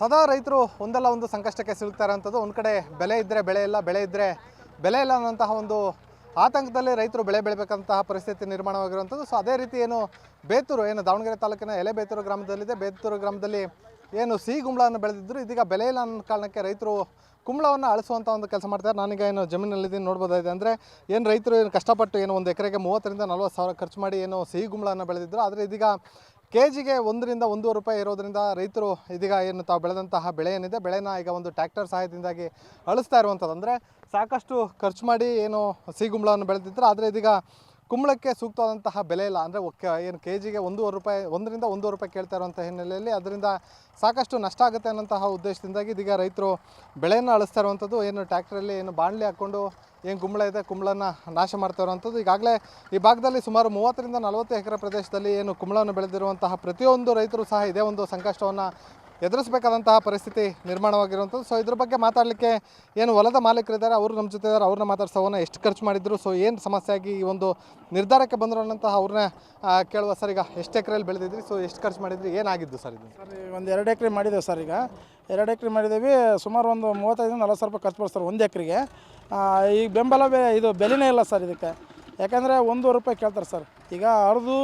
ಸದಾ ರೈತರು ಒಂದಲ್ಲ ಒಂದು ಸಂಕಷ್ಟಕ್ಕೆ ಸಿಲುಕ್ತಾ ಅಂಥದ್ದು ಒಂದು ಕಡೆ ಬೆಲೆ ಇದ್ದರೆ ಬೆಳೆ ಇಲ್ಲ, ಬೆಳೆ ಇದ್ದರೆ ಬೆಲೆ ಇಲ್ಲ ಅನ್ನೋಂತಹ ಒಂದು ಆತಂಕದಲ್ಲಿ ರೈತರು ಬೆಳೆ ಬೆಳಿಬೇಕಂತಹ ಪರಿಸ್ಥಿತಿ ನಿರ್ಮಾಣವಾಗಿರುವಂಥದ್ದು. ಸೊ ಅದೇ ರೀತಿ ಏನು ಬೇತೂರು, ಏನು ದಾವಣಗೆರೆ ತಾಲೂಕಿನ ಎಲೆ ಬೇತೂರು ಗ್ರಾಮದಲ್ಲಿದೆ. ಬೇತೂರು ಗ್ರಾಮದಲ್ಲಿ ಏನು ಸಿಹಿ ಕುಂಬಳವನ್ನು ಬೆಳೆದಿದ್ದರು ಇದೀಗ ಬೆಲೆ ಇಲ್ಲ ಅನ್ನೋ ಕಾರಣಕ್ಕೆ ರೈತರು ಕುಂಬಳವನ್ನು ಅಳಿಸುವಂಥ ಒಂದು ಕೆಲಸ ಮಾಡ್ತಾರೆ ನಾನೀಗ ಏನು ಜಮೀನಲ್ಲಿದ್ದೀನಿ ನೋಡ್ಬೋದಾಗಿದೆ. ಅಂದರೆ ಏನು ರೈತರು ಏನು ಕಷ್ಟಪಟ್ಟು ಏನು ಒಂದು ಎಕರೆಗೆ ಮೂವತ್ತರಿಂದ ನಲ್ವತ್ತು ಸಾವಿರ ಖರ್ಚು ಮಾಡಿ ಏನು ಸಿಹಿ ಕುಂಬಳವನ್ನು ಬೆಳೆದಿದ್ದರು ಆದರೆ ಇದೀಗ ಕೆ ಜಿಗೆ ಒಂದರಿಂದ ಒಂದೂವರೆ ರೂಪಾಯಿ ಇರೋದರಿಂದ ರೈತರು ಇದೀಗ ಏನು ತಾವು ಬೆಳೆದಂತಹ ಬೆಳೆ ಏನಿದೆ, ಬೆಳೆನ ಈಗ ಒಂದು ಟ್ಯಾಕ್ಟರ್ ಸಹಾಯದಿಂದಾಗಿ ಅಳಿಸ್ತಾ ಇರುವಂಥದ್ದು. ಅಂದರೆ ಸಾಕಷ್ಟು ಖರ್ಚು ಮಾಡಿ ಏನು ಸಿಹಿ ಕುಂಬಳವನ್ನು ಬೆಳೆದಿದ್ರು. ಆದರೆ ಇದೀಗ ಕುಂಬಳಕ್ಕೆ ಸೂಕ್ತವಾದಂತಹ ಬೆಲೆ ಇಲ್ಲ. ಅಂದರೆ ಏನು ಕೆ ಜಿಗೆ ಒಂದೂವರೆ ರೂಪಾಯಿ, ಒಂದರಿಂದ ಒಂದೂವರೆ ರೂಪಾಯಿ ಕೇಳ್ತಾ ಇರುವಂಥ ಹಿನ್ನೆಲೆಯಲ್ಲಿ ಅದರಿಂದ ಸಾಕಷ್ಟು ನಷ್ಟ ಆಗುತ್ತೆ ಅನ್ನೋಂತಹ ಉದ್ದೇಶದಿಂದಾಗಿ ಇದೀಗ ರೈತರು ಬೆಳೆಯನ್ನು ಅಳಿಸ್ತಾ ಇರುವಂಥದ್ದು ಏನು ಟ್ಯಾಕ್ಟ್ರಲ್ಲಿ ಏನು ಬಾಣಲಿ ಹಾಕ್ಕೊಂಡು ಏನು ಕುಂಬಳ ಇದೆ ಕುಂಬಳನ ನಾಶ ಮಾಡ್ತಾ ಇರುವಂಥದ್ದು ಈಗಾಗಲೇ ಈ ಭಾಗದಲ್ಲಿ ಸುಮಾರು ಮೂವತ್ತರಿಂದ ನಲವತ್ತು ಎಕರೆ ಪ್ರದೇಶದಲ್ಲಿ ಏನು ಕುಂಬಳವನ್ನು ಬೆಳೆದಿರುವಂತಹ ಪ್ರತಿಯೊಂದು ರೈತರು ಸಹ ಇದೇ ಒಂದು ಸಂಕಷ್ಟವನ್ನು ಎದುರಿಸಬೇಕಾದಂತಹ ಪರಿಸ್ಥಿತಿ ನಿರ್ಮಾಣವಾಗಿರುವಂಥದ್ದು. ಸೊ ಇದ್ರ ಬಗ್ಗೆ ಮಾತಾಡಲಿಕ್ಕೆ ಏನು ಹೊಲದ ಮಾಲೀಕರಿದ್ದಾರೆ, ಅವರು ನಮ್ಮ ಜೊತೆ ಇದ್ದಾರೆ, ಅವ್ರನ್ನ ಮಾತಾಡ್ಸೋವನ್ನ ಎಷ್ಟು ಖರ್ಚು ಮಾಡಿದ್ರು ಸೊ ಏನು ಸಮಸ್ಯೆ ಆಗಿ ಈ ಒಂದು ನಿರ್ಧಾರಕ್ಕೆ ಬಂದರು ಅನ್ನೋಂತಹ ಅವ್ರನ್ನ ಕೇಳುವ ಸರ್ ಈಗ ಎಷ್ಟು ಎಕರೆಯಲ್ಲಿ ಬೆಳೆದಿದ್ರಿ ಸೊ ಎಷ್ಟು ಖರ್ಚು ಮಾಡಿದ್ರಿ, ಏನಾಗಿದ್ದು ಸರ್ ಇದು? ಒಂದು ಎರಡು ಎಕರೆ ಮಾಡಿದ್ದೇವೆ ಸರ್ ಈಗ. ಎರಡು ಎಕರೆ ಮಾಡಿದ್ದೀವಿ ಸುಮಾರು ಒಂದು ಮೂವತ್ತೈದು ನಲವತ್ತು ಸಾವಿರ ರೂಪಾಯಿ ಖರ್ಚು ಸರ್ ಒಂದು ಎಕರೆಗೆ. ಈಗ ಬೆಂಬಲ ಇದು ಬೆಲೆನೇ ಇಲ್ಲ ಸರ್ ಇದಕ್ಕೆ. ಯಾಕಂದರೆ ಒಂದೂವರೆ ರೂಪಾಯಿ ಕೇಳ್ತಾರೆ ಸರ್. ಈಗ ಅರ್ದು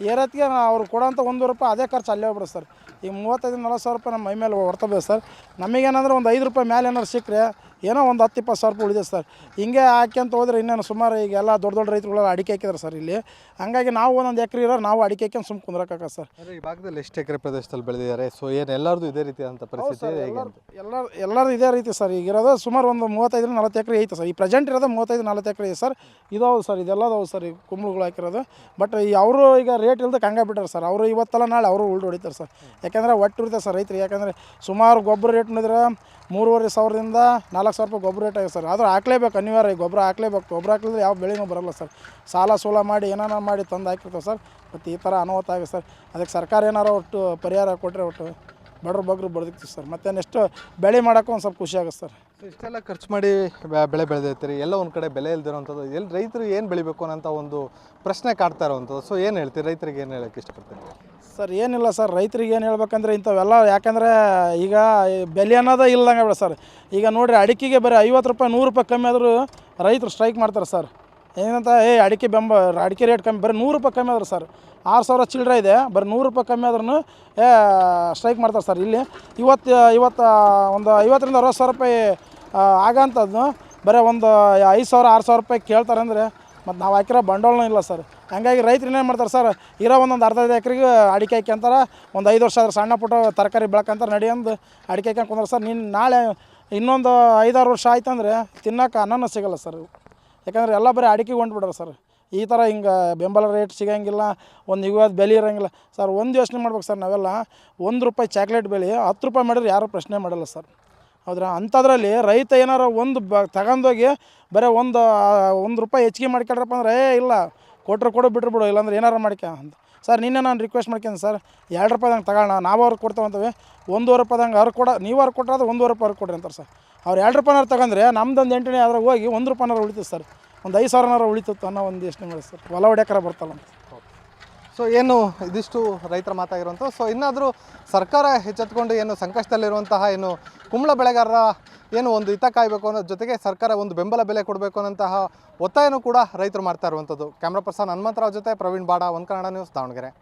ಏರತ್ತಿಗೆ ಅವ್ರು ಕೊಡೋಂಥ ಒಂದು ರೂಪಾಯಿ ಅದೇ ಖರ್ಚು ಅಲ್ಲೇ ಹೋಗ್ಬಿಡುತ್ತೆ ಸರ್. ಈಗ ಮೂವತ್ತೈದು, ನಲ್ವತ್ತು ಸಾವಿರ ರೂಪಾಯಿ ನಮ್ಮ ಮೈ ಮೇಲೆ ಹೊರ್ತದೆ ಸರ್. ನಮಗೇನಂದ್ರೆ ಒಂದು ಐದು ರೂಪಾಯಿ ಮೇಲೆ ಏನಾದ್ರು ಸಿಕ್ಕರೆ ಏನೋ ಒಂದು ಹತ್ತು ಇಪ್ಪತ್ತು ಸಾವಿರ ರೂಪಾಯಿ ಉಳಿದಿದೆ ಸರ್. ಹಿಂಗೆ ಹಾಕ್ಯಂತ ಹೋದ್ರೆ ಇನ್ನೇನು ಸುಮಾರು ಈಗ ಎಲ್ಲ ದೊಡ್ಡ ದೊಡ್ಡ ರೈತರುಗಳೆಲ್ಲ ಅಡಿಕೆ ಹಾಕಿದ್ರು ಸರ್ ಇಲ್ಲಿ. ಹಂಗಾಗಿ ನಾವು ಒಂದೊಂದು ಎಕರೆ ಇರೋ ನಾವು ಅಡಿಕೆ ಹಾಕ್ಯಂತ ಸುಮ್ಮನೆ ಕುಂದ್ರಕ್ಕಾಗ ಸರ್. ಈ ಭಾಗದಲ್ಲಿ ಎಷ್ಟು ಎಕರೆ ಪ್ರದೇಶದಲ್ಲಿ ಬೆಳೆದಿದ್ದಾರೆ? ಸೊ ಏನು ಎಲ್ಲರದು ಇದೇ ರೀತಿ ಪರಿಸ್ಥಿತಿ ಹೇಗೆ ಅಂತ ಎಲ್ಲ ಎಲ್ಲರೂ ಇದೇ ರೀತಿ ಸರ್. ಈಗ ಇರೋದು ಸುಮಾರು ಒಂದು ಮೂವತ್ತೈದು ನಲ್ವತ್ತು ಎಕರೆ ಐತೆ ಸರ್. ಈ ಪ್ರೆಸೆಂಟ್ ಇರೋದು ಮೂವತ್ತೈದು ನಲ್ವತ್ತು ಎಕರೆ ಇದೆ ಸರ್. ಇದಾವೆ ಸರ್ ಇದೆಲ್ಲದವು ಸರ್ ಈ ಕುಂಬಳಗಳು ಹಾಕಿರೋದು. ಬಟ್ ಈ ಅವರು ಈಗ ರೇಟ್ ಇಲ್ದಕ್ಕೆ ಹಂಗೆ ಬಿಟ್ಟಾರೆ ಸರ್. ಅವರು ಇವತ್ತಲ್ಲ ನಾಳೆ ಅವರು ಉಳ್ಳು ಹೊಡಿತಾರೆ ಸರ್. ಯಾಕಂದರೆ ಒಟ್ಟು ಇರ್ತಾರೆ ಸರ್ ರೈತರು ಯಾಕಂದರೆ ಸುಮಾರು ಗೊಬ್ಬರ ರೇಟ್ ನೋಡಿದ್ರೆ ಮೂರುವರೆ ಸಾವಿರದಿಂದ ನಾಲ್ಕು ಸಾವಿರ ರೂಪಾಯಿ ಗೊಬ್ಬರ ರೇಟ್ ಆಗಿದೆ ಸರ್. ಆದರೂ ಹಾಕ್ಲೇಬೇಕು, ಅನಿವಾರ್ಯ ಗೊಬ್ಬರ ಹಾಕ್ಲೇಬೇಕು. ಗೊಬ್ಬರ ಹಾಕ್ಲಿದ್ರೆ ಯಾವ ಬೆಳೆನೂ ಬರಲ್ಲ ಸರ್. ಸಾಲ ಸೂಲ ಮಾಡಿ ಏನಾರ ಮಾಡಿ ತಂದು ಹಾಕಿರ್ತವೆ ಸರ್. ಮತ್ತು ಈ ಥರ ಅನಾಹುತ ಆಗಿದೆ ಸರ್. ಅದಕ್ಕೆ ಸರ್ಕಾರ ಏನಾರ ಒಟ್ಟು ಪರಿಹಾರ ಕೊಟ್ಟರೆ ಒಟ್ಟು ಬಡ್ರ ಬಗ್ರು ಬಡ್ದಿಕ್ತೀವಿ ಸರ್. ಮತ್ತೆ ನೆಕ್ಸ್ಟು ಬೆಳೆ ಮಾಡೋಕ್ಕೂ ಒಂದು ಸ್ವಲ್ಪ ಖುಷಿ ಸರ್. ಇಷ್ಟೆಲ್ಲ ಖರ್ಚು ಮಾಡಿ ಬೆಳೆ ಬೆಳೆ ರೀ ಎಲ್ಲ ಒಂದು ಕಡೆ ಬೆಲೆ ಇಲ್ದಿರೋವಂಥದ್ದು ಎಲ್ಲಿ ರೈತರು ಏನು ಬೆಳಿಬೇಕು ಅನ್ನೋಂಥ ಒಂದು ಪ್ರಶ್ನೆ ಕಾಡ್ತಾ ಇರೋವಂಥದ್ದು. ಸೊ ಏನು ಹೇಳ್ತೀರಿ? ರೈತರಿಗೆ ಏನು ಹೇಳಕ್ಕೆ ಇಷ್ಟಪಡ್ತೀನಿ ಸರ್, ಏನಿಲ್ಲ ಸರ್. ರೈತರಿಗೆ ಏನು ಹೇಳ್ಬೇಕಂದ್ರೆ ಇಂಥವೆಲ್ಲ, ಯಾಕಂದರೆ ಈಗ ಬೆಲೆ ಅನ್ನೋದೇ ಇಲ್ಲದಂಗೆ ಬಿಡ ಸರ್. ಈಗ ನೋಡಿರಿ, ಅಡಿಕೆಗೆ ಬರೀ ಐವತ್ತು ರೂಪಾಯಿ, ನೂರು ರೂಪಾಯಿ ಕಮ್ಮಿ ಆದರೂ ರೈತರು ಸ್ಟ್ರೈಕ್ ಮಾಡ್ತಾರೆ ಸರ್. ಏನಂತ, ಏ, ಅಡಿಕೆ ಬೆಂಬ, ಅಡಿಕೆ ರೇಟ್ ಕಮ್ಮಿ, ಬರೀ ನೂರು ರೂಪಾಯಿ ಕಮ್ಮಿ ಆದ್ರೆ ಸರ್ ಆರು ಸಾವಿರ ಚಿಲ್ಲರೆ ಇದೆ, ಬರೀ ನೂರು ರೂಪಾಯಿ ಕಮ್ಮಿ ಆದ್ರೂ ಏ ಸ್ಟ್ರೈಕ್ ಮಾಡ್ತಾರೆ ಸರ್ ಇಲ್ಲಿ. ಇವತ್ತು ಇವತ್ತು ಒಂದು ಐವತ್ತರಿಂದ ಅರವತ್ತು ಸಾವಿರ ರೂಪಾಯಿ ಆಗಂಥದ್ದು ಬರೀ ಒಂದು ಐದು ಸಾವಿರ, ಆರು ಸಾವಿರ ರೂಪಾಯಿ ಕೇಳ್ತಾರೆ ಅಂದರೆ, ಮತ್ತು ನಾವು ಹಾಕಿರೋ ಬಂಡವಾಳನೂ ಇಲ್ಲ ಸರ್ ಹಂಗಾಗಿ ರೈತರು ಏನೇನು ಮಾಡ್ತಾರೆ ಸರ್ ಇರೋ ಒಂದೊಂದು ಅರ್ಧ ಐದು ಎಕರೆಗೆ ಅಡಿಕೆ ಹಾಕ್ಯಂತಾರೆ ಒಂದು ಐದು ವರ್ಷ ಆದ್ರೆ ಸಣ್ಣ ಪುಟ್ಟ ತರಕಾರಿ ಬೆಳಕಂತಾರೆ ನಡೆಯೊಂದು ಅಡಿಕೆ ಹಾಕಿ ಕುಂದ್ರೆ ಸರ್ ನೀನು ನಾಳೆ ಇನ್ನೊಂದು ಐದಾರು ವರ್ಷ ಆಯ್ತಂದ್ರೆ ತಿನ್ನೋಕೆ ಅನ್ನನೂ ಸಿಗಲ್ಲ ಸರ್ ಯಾಕಂದ್ರೆ ಎಲ್ಲ ಬರೀ ಅಡಿಕೆಗೆ ಹೊಂಟ್ಬಿಡ್ರೆ ಸರ್. ಈ ಥರ ಹಿಂಗೆ ಬೆಂಬಲ ರೇಟ್ ಸಿಗೋಂಗಿಲ್ಲ, ಒಂದು ಯುಗಾದ ಬೆಲೆ ಇರೋಂಗಿಲ್ಲ. ಸರ್, ಒಂದು ಯೋಚನೆ ಮಾಡ್ಬೇಕು ಸರ್ ನಾವೆಲ್ಲ. ಒಂದು ರೂಪಾಯಿ ಚಾಕ್ಲೇಟ್ ಬೆಲೆ ಹತ್ತು ರೂಪಾಯಿ ಮಾಡಿದ್ರೆ ಯಾರೂ ಪ್ರಶ್ನೆ ಮಾಡಲ್ಲ ಸರ್. ಹೌದ್ರಾ? ಅಂಥದ್ರಲ್ಲಿ ರೈತ ಏನಾರ ಒಂದು ಬ ತಗೊಂಡೋಗಿ ಬರೀ ಒಂದು ಒಂದು ರೂಪಾಯಿ ಹೆಚ್ಚಿಗೆ ಮಾಡ್ಕೊಳ್ರಪ್ಪ ಅಂದ್ರೆ, ಏ, ಇಲ್ಲ, ಕೊಟ್ರೆ ಕೊಡು, ಬಿಟ್ರು ಬಿಡು, ಇಲ್ಲಾಂದ್ರೆ ಏನಾರು ಮಾಡ್ಕ ಅಂತ. ಸರ್, ನಿನ್ನೆ ನಾನು ರಿಕ್ವೆಸ್ಟ್ ಮಾಡ್ಕೊಂಡು ಸರ್, ಎರಡು ರೂಪಾಯಿದಂಗೆ ತಗೋಣ, ನಾವು ಅವ್ರಿಗೆ ಕೊಡ್ತೇವೆ ಅಂತವೆ ಒಂದೂವರೆ ರೂಪಾಯಿದಂಗೆ ಅವ್ರು ಕೊಡ, ನೀವು ಅವ್ರು ಕೊಟ್ಟರೆ ಅದು ಒಂದೂವರೆ ರೂಪಾಯಿ ಅವ್ರಿಗೆ ಕೊಡ್ರಿ ಅಂತಾರೆ ಸರ್. ಅವ್ರು ಎರಡು ರೂಪಾಯಿನಾರು ತಗೊಂಡ್ರೆ ನಮ್ದೊಂದು ಎಂಟನೇ ಅದ್ರಾಗ ಹೋಗಿ ಒಂದು ರೂಪಾಯಿನಾರು ಉಳಿತದೆ ಸರ್. ಒಂದು ಐದು ಸಾವಿರನಾರು ಉಳಿತಿತ್ತು ಅನ್ನೋ ಒಂದು ಯೋಚನೆ ಮಾಡಿ ಸರ್. ಹೊಲ ಹೊಡ್ಯಾಕರ ಬರ್ತಲ್ಲ ಅಂತ. ಸೊ ಏನು ಇದಿಷ್ಟು ರೈತರ ಮಾತಾಗಿರುವಂಥ ಸೊ ಇನ್ನಾದರೂ ಸರ್ಕಾರ ಎಚ್ಚೆತ್ಕೊಂಡು ಏನು ಸಂಕಷ್ಟದಲ್ಲಿರುವಂತಹ ಏನು ಕುಂಬಳ ಬೆಳೆಗಾರರ ಏನು ಒಂದು ಹಿತ ಕಾಯಬೇಕು ಅನ್ನೋ ಜೊತೆಗೆ ಸರ್ಕಾರ ಒಂದು ಬೆಂಬಲ ಬೆಲೆ ಕೊಡಬೇಕು ಅನ್ನೋಂತಹ ಒತ್ತಾಯನೂ ಕೂಡ ರೈತರು ಮಾಡ್ತಾ ಇರುವಂಥದ್ದು. ಕ್ಯಾಮ್ರಾ ಪರ್ಸನ್ ಹನುಮಂತರಾವ್ ಜೊತೆ ಪ್ರವೀಣ್ ಬಾಡ ಒಂದು ಕನ್ನಡ ನ್ಯೂಸ್ ದಾವಣಗೆರೆ.